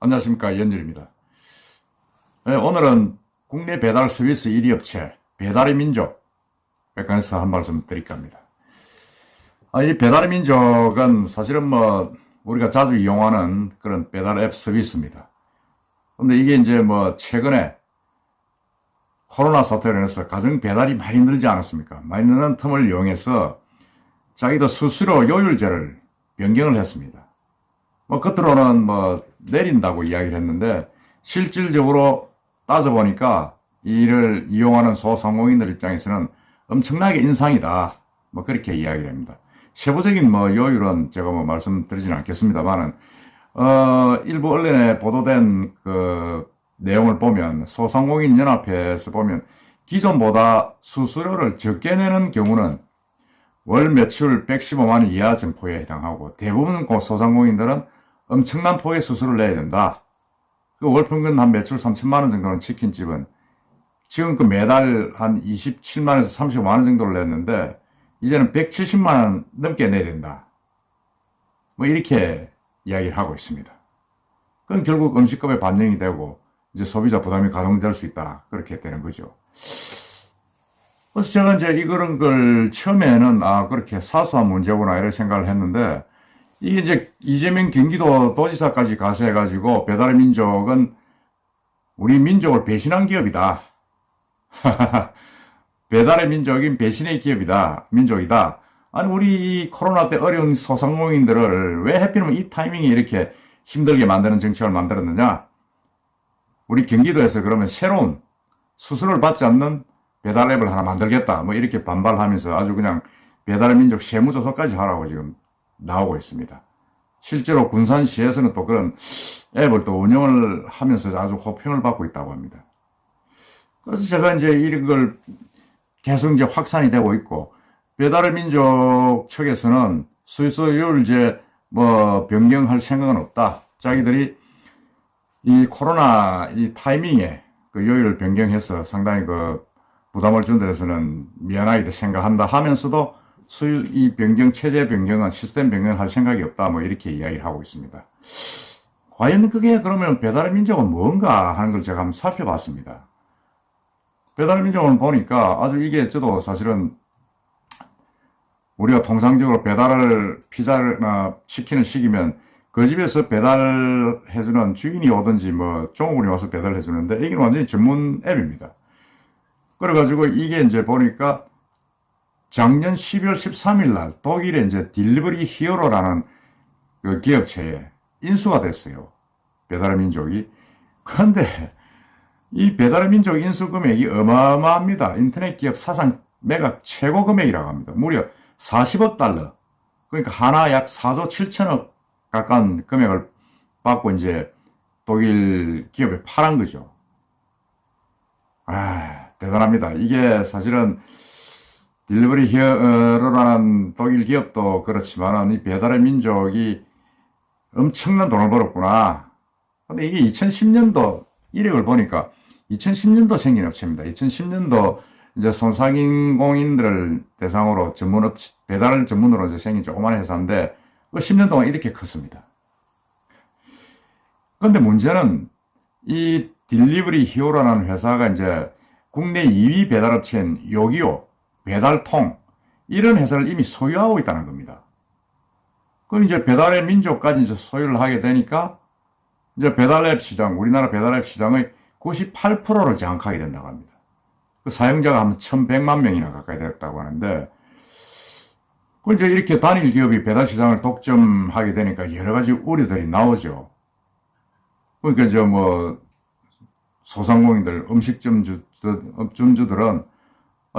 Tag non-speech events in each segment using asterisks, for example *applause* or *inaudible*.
안녕하십니까 연율입니다. 네, 오늘은 국내 배달 서비스 1위 업체 배달의 민족에 관해서 한 말씀 드릴까 합니다. 아, 이 배달의 민족은 사실은 뭐 우리가 자주 이용하는 그런 배달 앱 서비스입니다. 근데 이게 이제 뭐 최근에 코로나 사태로 인해서 가정 배달이 많이 늘지 않았습니까? 많이 느는 틈을 이용해서 자기도 스스로 요율제를 변경을 했습니다. 뭐 겉으로는 뭐 내린다고 이야기를 했는데 실질적으로 따져보니까 이를 이용하는 소상공인들 입장에서는 엄청나게 인상이다. 뭐 그렇게 이야기를 합니다. 세부적인 뭐 요율은 제가 뭐 말씀드리진 않겠습니다만은 어 일부 언론에 보도된 그 내용을 보면 소상공인 연합회에서 보면 기존보다 수수료를 적게 내는 경우는 월 매출 115만 원 이하 점포에 해당하고 대부분 소상공인들은 엄청난 폭의 수수료를 내야 된다. 그 월 평균 한 매출 3천만 원 정도는 치킨집은 지금 그 매달 한 27만 원에서 35만 원 정도를 냈는데 이제는 170만 원 넘게 내야 된다. 뭐 이렇게 이야기를 하고 있습니다. 그건 결국 음식값에 반영이 되고 이제 소비자 부담이 가중될 수 있다. 그렇게 되는 거죠. 그래서 제가 이제 이런 걸 처음에는 아 그렇게 사소한 문제구나 이런 생각을 했는데 이게 이제 이재명 경기도 도지사까지 가서 해가지고 배달의 민족은 우리 민족을 배신한 기업이다. *laughs* 배달의 민족인 배신의 기업이다. 민족이다. 아니 우리 이 코로나 때 어려운 소상공인들을 왜 하필이면 이 타이밍에 이렇게 힘들게 만드는 정책을 만들었느냐? 우리 경기도에서 그러면 새로운 수수료를 받지 않는 배달 앱을 하나 만들겠다. 뭐 이렇게 반발하면서 아주 그냥 배달의 민족 세무조사까지 하라고 지금 나오고 있습니다. 실제로 군산시에서는 또 그런 앱을 또 운영을 하면서 아주 호평을 받고 있다고 합니다. 그래서 제가 이제 이런 걸 계속 이제 확산이 되고 있고, 배달의 민족 측에서는 수수료를 이제 뭐 변경할 생각은 없다. 자기들이 이 코로나 이 타이밍에 그 요일을 변경해서 상당히 그 부담을 준 데서는 미안하게 생각한다 하면서도 이 변경 체제 변경은 시스템 변경을 할 생각이 없다 뭐 이렇게 이야기를 하고 있습니다. 과연 그게 그러면 배달의 민족은 뭔가 하는 걸 제가 한번 살펴봤습니다. 배달의 민족을 보니까 아주 이게 저도 사실은 우리가 통상적으로 배달을 피자나 치킨을 시키면 그 집에서 배달해주는 주인이 오든지 뭐 종업원이 와서 배달해주는데 이게 완전히 전문 앱입니다. 그래가지고 이게 이제 보니까 작년 12월 13일 날 독일의 이제 딜리버리 히어로라는 그 기업체에 인수가 됐어요. 배달의 민족이. 그런데 이 배달의 민족 인수 금액이 어마어마합니다. 인터넷 기업 사상 매각 최고 금액이라고 합니다. 무려 40억 달러. 그러니까 하나 약 4조 7천억 가까운 금액을 받고 이제 독일 기업에 팔은 거죠. 아, 대단합니다. 이게 사실은 딜리버리 히어로라는 독일 기업도 그렇지만 이 배달의 민족이 엄청난 돈을 벌었구나. 근데 이게 2010년도 이력을 보니까 2010년도 생긴 업체입니다. 2010년도 이제 손상인 공인들을 대상으로 전문업, 배달을 전문으로 이제 생긴 조그만 회사인데, 그 10년 동안 이렇게 컸습니다. 근데 문제는 이 딜리버리 히어로라는 회사가 이제 국내 2위 배달업체인 요기요, 배달통, 이런 회사를 이미 소유하고 있다는 겁니다. 그럼 이제 배달의 민족까지 이제 소유를 하게 되니까 이제 배달앱 시장, 우리나라 배달앱 시장의 98%를 장악하게 된다고 합니다. 그 사용자가 한 1100만 명이나 가까이 됐다고 하는데, 그 이제 이렇게 단일 기업이 배달 시장을 독점하게 되니까 여러 가지 우려들이 나오죠. 그러니까 이제 뭐, 소상공인들, 음식점 주, 업점주들은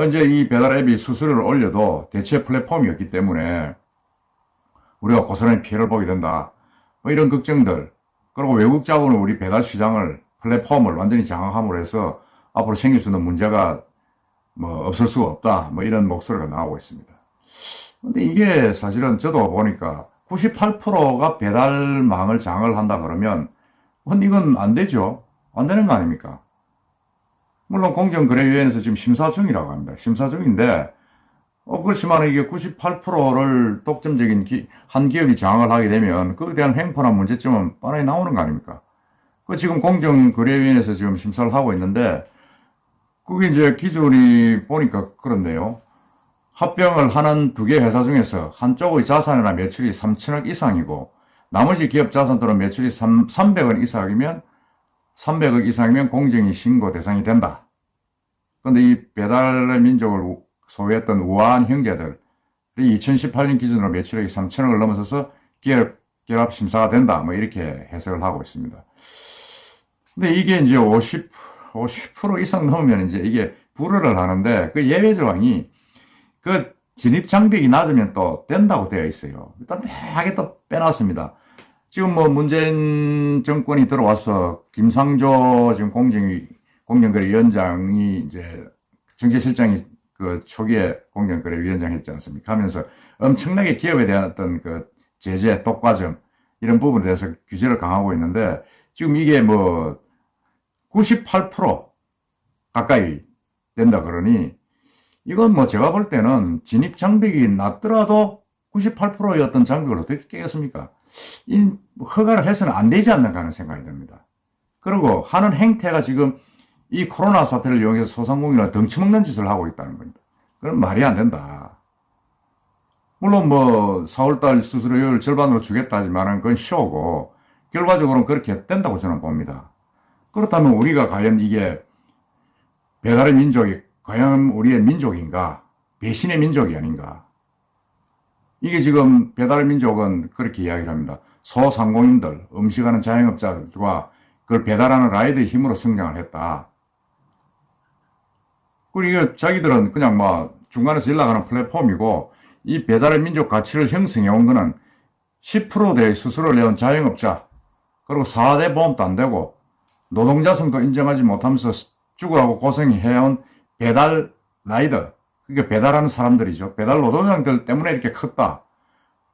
이제 이 배달 앱이 수수료를 올려도 대체 플랫폼이 없기 때문에 우리가 고스란히 피해를 보게 된다. 뭐 이런 걱정들. 그리고 외국 자본은 우리 배달 시장을 플랫폼을 완전히 장악함으로 해서 앞으로 생길 수 있는 문제가 뭐 없을 수가 없다. 뭐 이런 목소리가 나오고 있습니다. 근데 이게 사실은 저도 보니까 98%가 배달망을 장을 한다 그러면 이건 안 되죠. 안 되는 거 아닙니까? 물론 공정거래위원회에서 지금 심사 중이라고 합니다. 심사 중인데 어, 그렇지만 이게 98%를 독점적인 기, 한 기업이 장악을 하게 되면 그에 대한 횡포나 문제점은 뻔하게 나오는 거 아닙니까? 그 지금 공정거래위원회에서 지금 심사를 하고 있는데 그게 이제 기준이 보니까 그런데요. 합병을 하는 두 개 회사 중에서 한쪽의 자산이나 매출이 3천억 이상이고 나머지 기업 자산 또는 매출이 3, 300억 이상이면 300억 이상이면 공정위 신고 대상이 된다. 근데 이 배달의 민족을 소유했던 우아한 형제들이 2018년 기준으로 매출액이 3천억을 넘어서서 기업, 결합 심사가 된다. 뭐 이렇게 해석을 하고 있습니다. 근데 이게 이제 50, 50% 이상 넘으면 이제 이게 불허를 하는데 그 예외 조항이 그 진입 장벽이 낮으면 또 된다고 되어 있어요. 일단 묘하게 또 빼놨습니다. 지금 뭐 문재인 정권이 들어와서 김상조 지금 공정 공정거래위원장이 이제 정치실장이 그 초기에 공정거래위원장 했지 않습니까? 하면서 엄청나게 기업에 대한 어떤 그 제재, 독과점 이런 부분에 대해서 규제를 강하고 있는데 지금 이게 뭐 98% 가까이 된다 그러니 이건 뭐 제가 볼 때는 진입 장벽이 낮더라도 98%의 어떤 장벽을 어떻게 깨겠습니까? 이 허가를 해서는 안 되지 않는가 하는 생각이 듭니다. 그리고 하는 행태가 지금 이 코로나 사태를 이용해서 소상공인을 덩치먹는 짓을 하고 있다는 겁니다. 그럼 말이 안 된다. 물론 뭐 4월달 수수료율 절반으로 주겠다 하지만 그건 쇼고 결과적으로는 그렇게 된다고 저는 봅니다. 그렇다면 우리가 과연 이게 배달의 민족이 과연 우리의 민족인가? 배신의 민족이 아닌가? 이게 지금 배달의 민족은 그렇게 이야기를 합니다. 소상공인들, 음식하는 자영업자들과 그걸 배달하는 라이드의 힘으로 성장을 했다. 그리고 자기들은 그냥 뭐 중간에서 연락하는 플랫폼이고 이 배달의 민족 가치를 형성해 온 거는 10%대 수수료를 내온 자영업자 그리고 4대 보험도 안 되고 노동자성도 인정하지 못하면서 죽으라고 고생해온 배달 라이더 그러니까 배달하는 사람들이죠. 배달 노동자들 때문에 이렇게 컸다.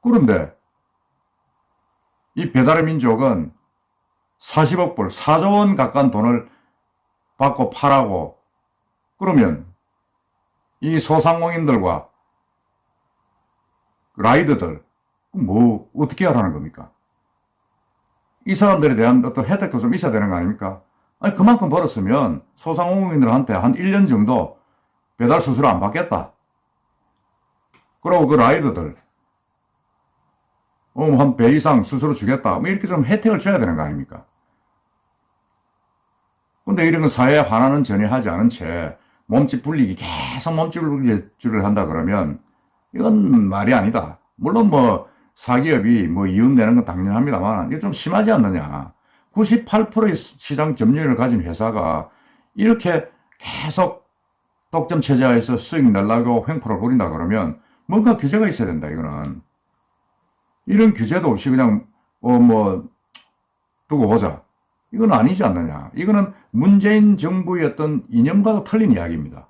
그런데 이 배달의 민족은 40억 불, 4조 원 가까운 돈을 받고 팔하고 그러면 이 소상공인들과 라이더들 뭐 어떻게 하라는 겁니까? 이 사람들에 대한 어떤 혜택도 좀 있어야 되는 거 아닙니까? 아니 그만큼 벌었으면 소상공인들한테 한 1년 정도 배달 수수료 안 받겠다. 그리고 그 라이더들 어, 한배 이상 수수료 주겠다. 뭐 이렇게 좀 혜택을 줘야 되는 거 아닙니까? 근데 이런 건 사회에 환원은 전혀 하지 않은 채 몸집 불리기 계속 몸집 불리기를 한다 그러면 이건 말이 아니다. 물론 뭐 사기업이 뭐 이윤 내는 건 당연합니다만 이게 좀 심하지 않느냐. 98%의 시장 점유율을 가진 회사가 이렇게 계속 독점 체제하에서 수익 내려고 횡포를 부린다 그러면 뭔가 규제가 있어야 된다 이거는. 이런 규제도 없이 그냥 어 뭐 두고 보자. 이건 아니지 않느냐. 이거는 문재인 정부의 어떤 이념과도 틀린 이야기입니다.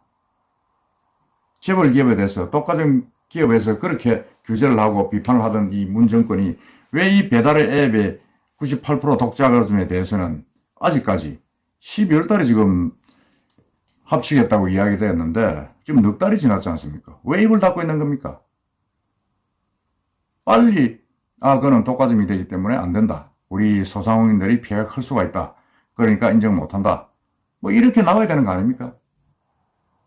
재벌 기업에 대해서 독과점 기업에서 그렇게 규제를 하고 비판을 하던 이 문 정권이 왜 이 배달의 앱의 98% 독자금에 대해서는 아직까지 12월 달에 지금 합치겠다고 이야기되었는데 지금 넉 달이 지났지 않습니까? 왜 입을 닫고 있는 겁니까? 빨리 아 그는 독과점이 되기 때문에 안 된다. 우리 소상공인들이 피해가 클 수가 있다. 그러니까 인정 못한다. 뭐 이렇게 나와야 되는 거 아닙니까?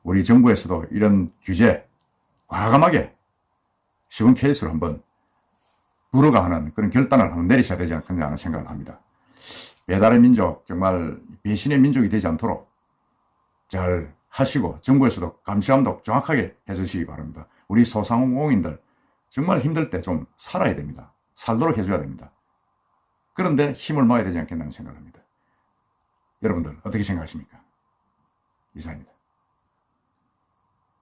우리 정부에서도 이런 규제 과감하게 시범 케이스로 한번 불어가 하는 그런 결단을 한번 내리셔야 되지 않겠냐 하는 생각을 합니다. 배달의 민족, 정말 배신의 민족이 되지 않도록 잘 하시고 정부에서도 감시 감독 정확하게 해주시기 바랍니다. 우리 소상공인들 정말 힘들 때 좀 살아야 됩니다. 살도록 해줘야 됩니다. 그런데 힘을 모아야 되지 않겠다는 생각을 합니다. 여러분들 어떻게 생각하십니까? 이상입니다.